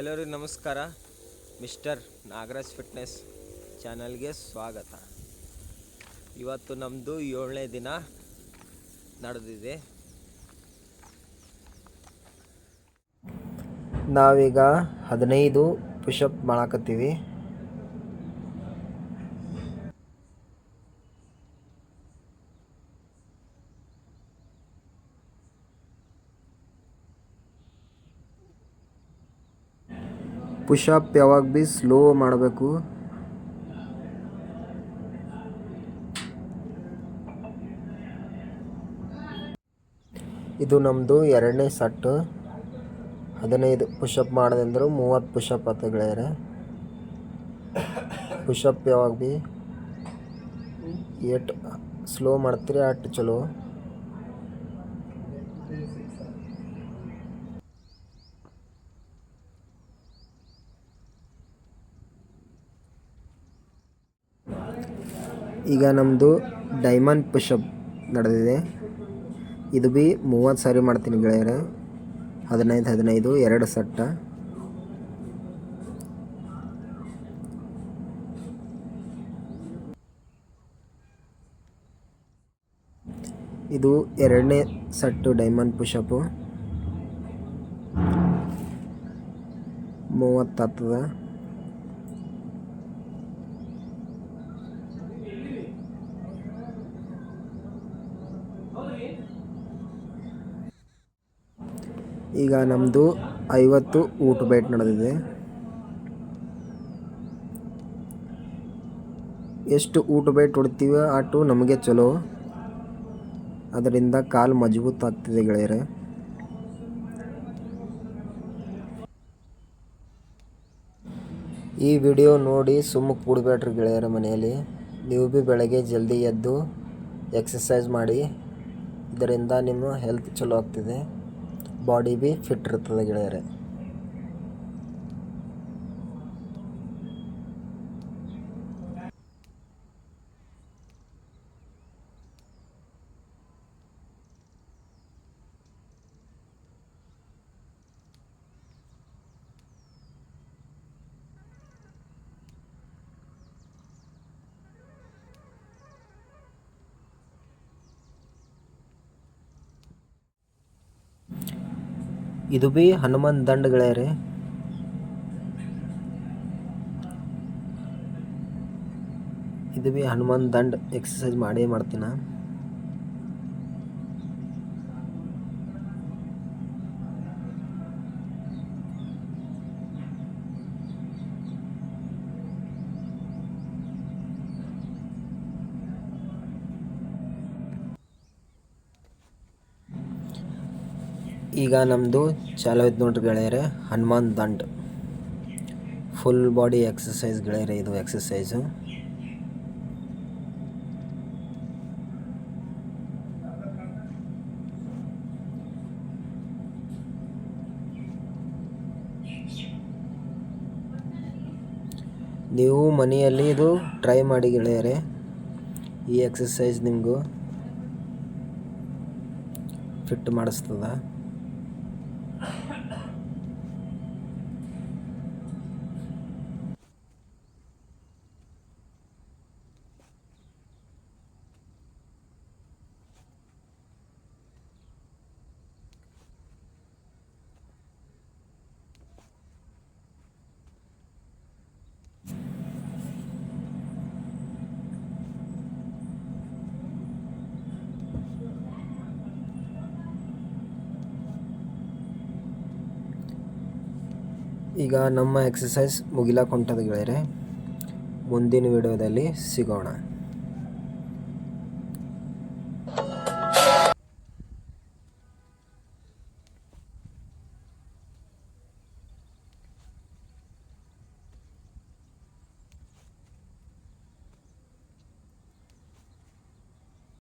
ಎಲ್ಲರಿಗೂ ನಮಸ್ಕಾರ. Mister Nagaraj fitness ಚಾನಲ್ಗೆ ಸ್ವಾಗತ. ಇವತ್ತು ನಮ್ಮದು ಏಳನೇ ದಿನ ನಡೆದಿದೆ. ನಾವೀಗ ಹದಿನೈದು ಪುಷಪ್ ಮಾಡಾಕತ್ತೀವಿ. ಪುಷಪ್ ಯಾವಾಗ ಭೀ ಸ್ಲೋ ಮಾಡಬೇಕು. ಇದು ನಮ್ಮದು ಎರಡನೇ ಸಟ್ಟು ಹದಿನೈದು ಪುಷಪ್ ಮಾಡಿದಂದ್ರೆ ಮೂವತ್ತು ಪುಷಪ್ ಆತ ಗೆಳೆಯರೆ. ಪುಷಪ್ ಯಾವಾಗ ಭೀ ಏಟ್ ಸ್ಲೋ ಮಾಡ್ತೀರಿ ಅಟ್ ಚಲೋ. ಈಗ ನಮ್ಮದು ಡೈಮಂಡ್ ಪುಷಪ್ ನಡೆದಿದೆ. ಇದು ಭೀ ಮೂವತ್ತು ಸಾರಿ ಮಾಡ್ತೀನಿ ಗೆಳೆಯರೆ. ಹದಿನೈದು ಹದಿನೈದು, ಎರಡು ಸಟ್ಟ. ಇದು ಎರಡನೇ ಸಟ್ಟು ಡೈಮಂಡ್ ಪುಷಪ್ಪು ಮೂವತ್ತಾಗ್ತದ ಈಗ ನಮ್ಮದು ಐವತ್ತು ಊಟ ಬೈಟ್ ನಡೆದಿದೆ. ಎಷ್ಟು ಊಟ ಬೈಟ್ ಹೊಡ್ತೀವಿ ಆಟು ನಮಗೆ ಚಲೋ. ಅದರಿಂದ ಕಾಲು ಮಜಬೂತ್ ಆಗ್ತಿದೆ ಗೆಳೆಯರೆ. ಈ ವಿಡಿಯೋ ನೋಡಿ ಸುಮ್ಮ ಕೂಡಬೇಡ್ರಿ ಗೆಳೆಯರ ಮನೆಯಲ್ಲಿ. ನೀವು ಭೀ ಬೆಳಗ್ಗೆ ಜಲ್ದಿ ಎದ್ದು ಎಕ್ಸಸೈಸ್ ಮಾಡಿ. ಇದರಿಂದ ನಿಮ್ಮ ಹೆಲ್ತ್ ಚಲೋ ಆಗ್ತಿದೆ. ಬಾಡಿ ಭೀ ಫಿಟ್ ಇರ್ತದೆ ಗೆಳೆಯರೆ ಇದು ಭೀ ಹನುಮಾನ್ ದಂಡಗಳೇ ರೀ. ಇದು ಭೀ ಹನುಮಾನ್ ದಂಡ್ ಎಕ್ಸಸೈಸ್ ಮಾಡೇ ಮಾಡ್ತೀನ? ಈಗ ನಮ್ಮದು ಚಾಲು ನೋಡ್ರಿ ಗೆಳೆಯರೆ, ಹನುಮಾನ್ ದಂಡ್. ಫುಲ್ ಬಾಡಿ ಎಕ್ಸಸೈಸ್ ಗೆಳೆಯರೆ, ಇದು ಎಕ್ಸಸೈಸು ನೀವು ಮನೆಯಲ್ಲಿ ಇದು ಟ್ರೈ ಮಾಡಿ ಗೆಳೆಯರೆ, ಈ ಎಕ್ಸಸೈಸ್ ನಿಮಗೂ ಫಿಟ್ ಮಾಡಿಸ್ತದ. ಈಗ ನಮ್ಮ ಎಕ್ಸಸೈಸ್ ಮುಗಿಲಾಕ ಹೊಂಟದ ಗೆಳೆಯರೆ ಮುಂದಿನ ವಿಡಿಯೋದಲ್ಲಿ ಸಿಗೋಣ.